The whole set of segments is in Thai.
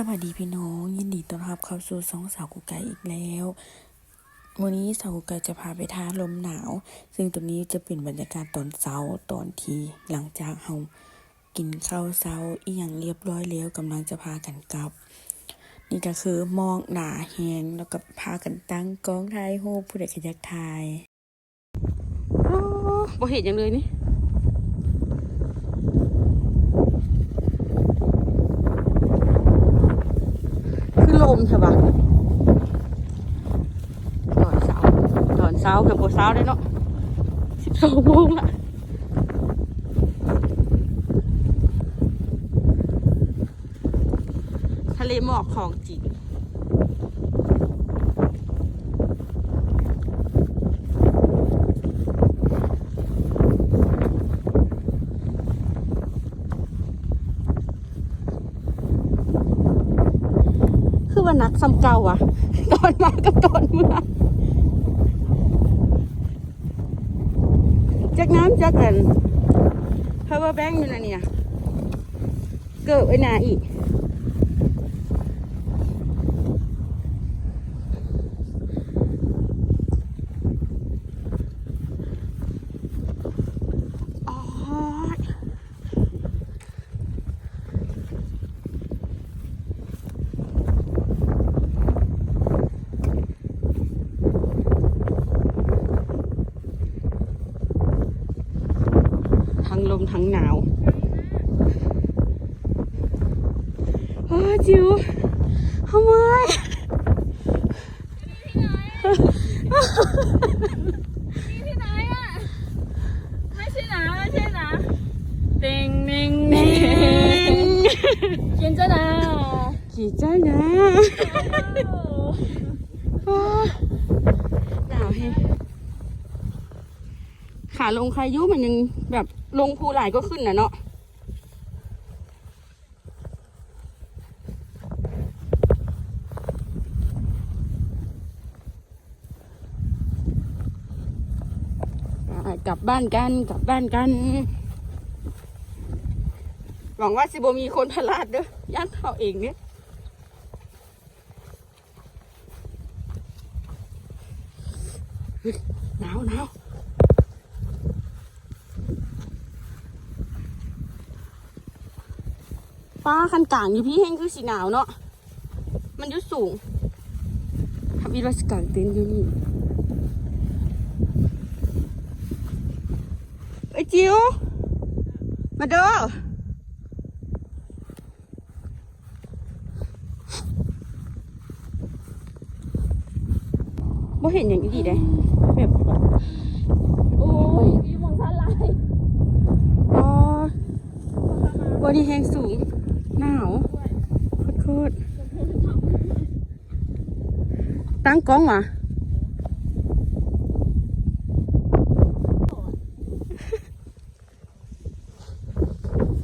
สวัสดีพี่น้อง ยินดีต้อนรับเข้าสู่สองสาวกุ๊กไก่อีกแล้ว วันนี้สาวกุ๊กไก่จะพาไปท้าลมหนาว ซึ่งตรงนี้จะเป็นบรรยากาศตอนเช้าตอนทีหลังจากเรากินข้าวเช้าอีหยังเรียบร้อยแล้วกำลังจะพากันกลับ นี่ก็คือมองหนาแหงแล้วก็พากันตั้งกล้องถ่ายรูปผู้ใดก็อยากถ่ายโอ้บ่เห็นอย่างเลยนี่ ลมใช่ปะตอนเช้าตอนเช้ากับโบเช้าได้เนาะสิบสองโมงละทะเลหมอกของจริง ว่านักซ้ำเก่าอะตอนมากับตอนเมื่อจากน้ำจากอัน power bank อยู่นะเนี่ย เกิดไว้นาอีก ทั้งลมทั้งหนาวโอ้จิวทำไมที่ไหนอะไม่ใช่หนาไม่ใช่หนาเต็งเน่งเน่งเย็นจ้าหนาวกี่ใจนะโอ้หนาวแฮะขาลงคายุมันยังแบบ ลงภูหลายก็ขึ้นนะเนาะกลับบ้านกันกลับบ้านกัน หวังว่าสิบมีคนพลาดเด้อย่านเขาเองเนี่ยเฮ้ยหนาวหนาว ป้าคันกลางอยู่พี่แห้งคือสีหนาวเนาะมันอยุสูงทำอีรัสกางเต็นท์อยู่นี่ไอ้ยจิวมาเด้อบ่เห็นอย่างนี้ดีได้แบบโอ้ยมีมองท่าลายอ๋อบอดี้แห้งสูง หนาวโคตรๆตั้งกล้องวะ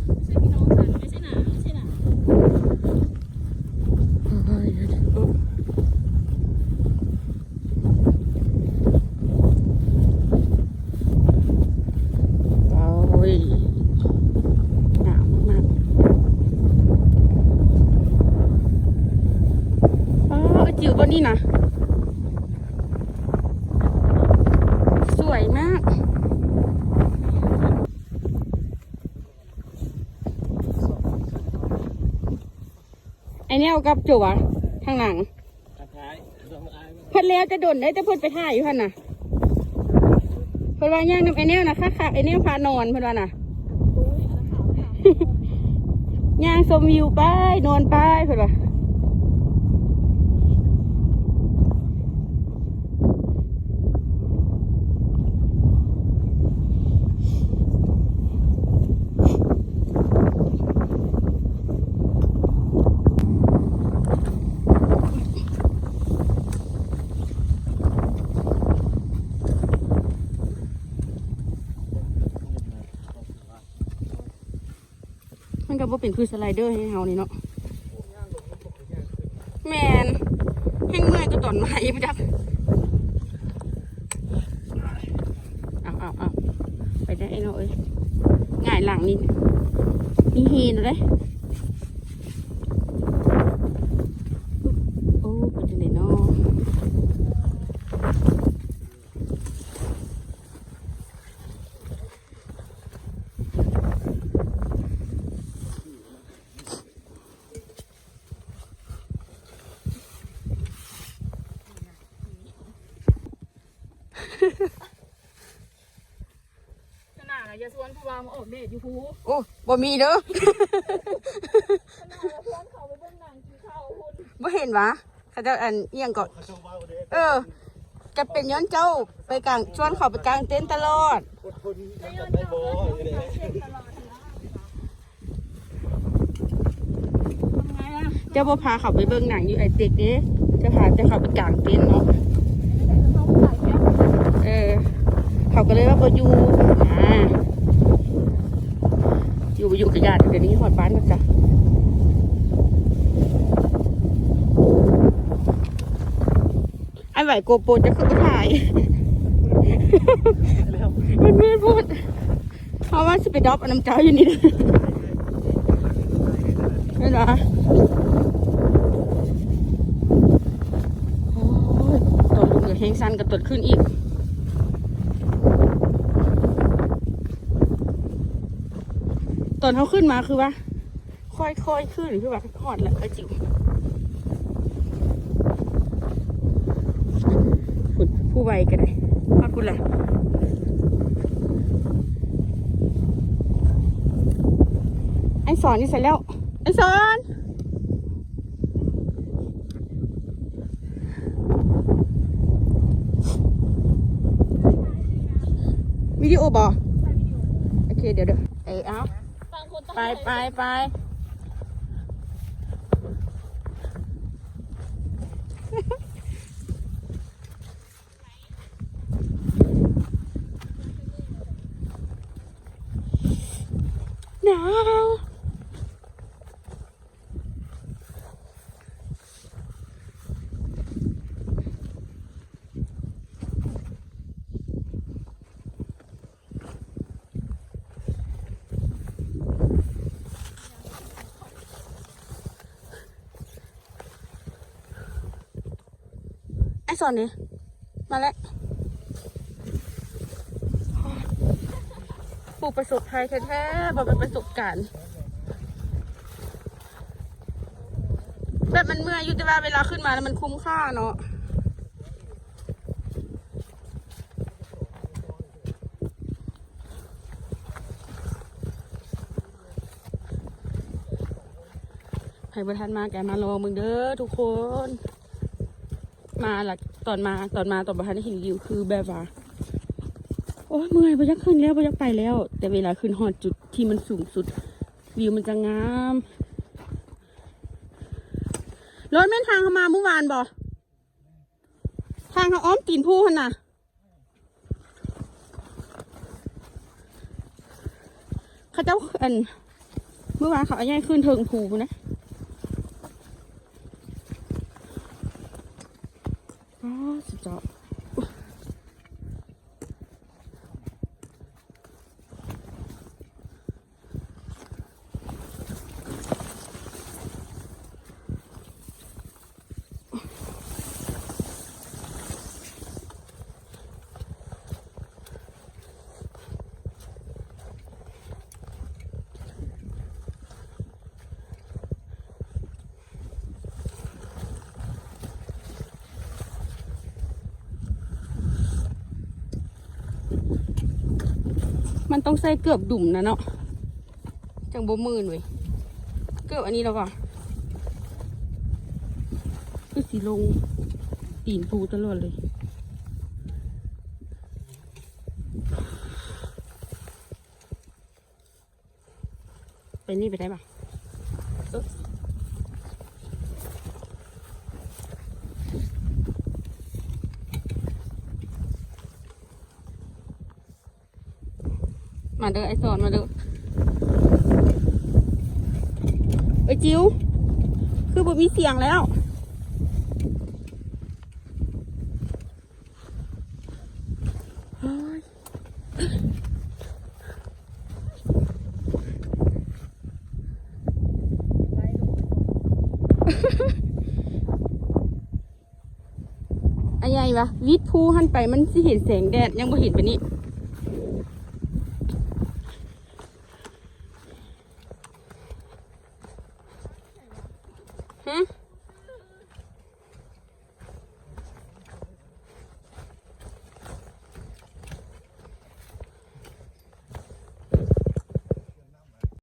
ไม่ใช่พี่น้องฉันไม่ใช่หนาไม่ใช่หนา โอ้ยหนาวมากๆอ๋อจิ๋วบ นนี่นะ สวยมาก ไอเนี้ยเอากับจุ๋วอะทางหลังเพิ่นแล้วจะโดนได้แต่เพิ่นไปถ่ายอยู่พันน่ะเพิ่นว่าย่างน้ำไอเนี้ยนะค่ะค่ะไอเนี้ยพานอนเพิ่นว่าน่ะย่างชมวิวไปนอนไปเพิ่นว่ามัน ก็บ่เป็นคือสไลเดอร์ให้เฮานี่เนาะแมนแห้งเมื่อยก็ตอนไหนมาจักเอาเอาเอาไปได้ไอ้เนาเอ้ยง่ายหลังนี่นี่เฮนเลย ขนาดอะอย่าชวนผู้ว่ามาออกเดทอยู่ภูโอ้บ่มีเด้อขนาดอย่าชวนเขาไปเบิ่งหนังกินข้าวคุณบ่เห็นวะเขาเจะอันเอียงก่อน เออ จะเป็นย้อนเจ้าไปกลางชวนเขาไปกลางเต็นท์ตลอด จะย้อนเจ้าเล่นเช็คตลอดนะทำไงอะ เจ้าบ่พาเขาไปเบิ่งหนังอยู่ไอเต็กเด้จะพาแต่เขาไปกลางเต็นท์เนาะ เขาขายแก้ว เออ เขาก็เลยว่าบอยู่อ่าอยู่บ่อยู่กับญาติเดี๋ยวนี้หอดบ้านกันจ้ะไอ้ไหวโกโปรจะขึ้นไปถ่ายมันมืดพูด เพราะว่าสิไปดรอปอันน้ำเจ้าอยู่นี่นี่นะโอ้ยตอนลุงกับเฮงซันกับตดขึ้นอีก ตอนเขาขึ้นมาคือว่าค่อยๆขึ้นคือว่าหอดแหล้วไอจิ๋วคุณผู้ไวก็ได้มาคุณแหละไอ้สอนนี่เสร็จแล้วไอ้สอนวิดีโอบอโอเค เดี๋ยวเดี๋ยวเออเอา ไปไปไปหนาว สอนนี่มาแล้วผู้ประสบภัยแท้ๆบอกเป็นประสบการณ์แบบมันเมื่อยอยู่แต่ว่าเวลาขึ้นมาแล้วมันคุ้มค่าเนาะใครประทานมาแกมาลอมึงเด้อทุกคน มาหลักตอนมาตอนมาตอนประทานได้เห็นวิวคือแบบว่าโอ้ยเมื่อยไปยักขึ้นแล้วไปยักไปแล้ว แต่เวลาขึ้นหอดจุดที่มันสูงสุด วิวมันจะงามรถแม่นทางเขามาเมื่อวานบอทางเขาอ้อมตีนผู้หันน่ะเขาเจ้าอันเมื่อวานเขาเอาย่ายขึ้นเทิงภูนะ อ๋อสุ มันต้องใส่เกือบดุ่มนะเนาะ จังบ่มื่นเว้ยเกือบอันนี้แล้วก็คือสีลงตีนปูตลอดเลย ไปนี่ไปได้ปะ มาเด้อไอสอนมาเด้อไอจิวคือบ่มีเสียงแล้วอะไรวะวิทย์ภูหันไปมันสิเห็นแสงแดดยังบ่เห็นปนี่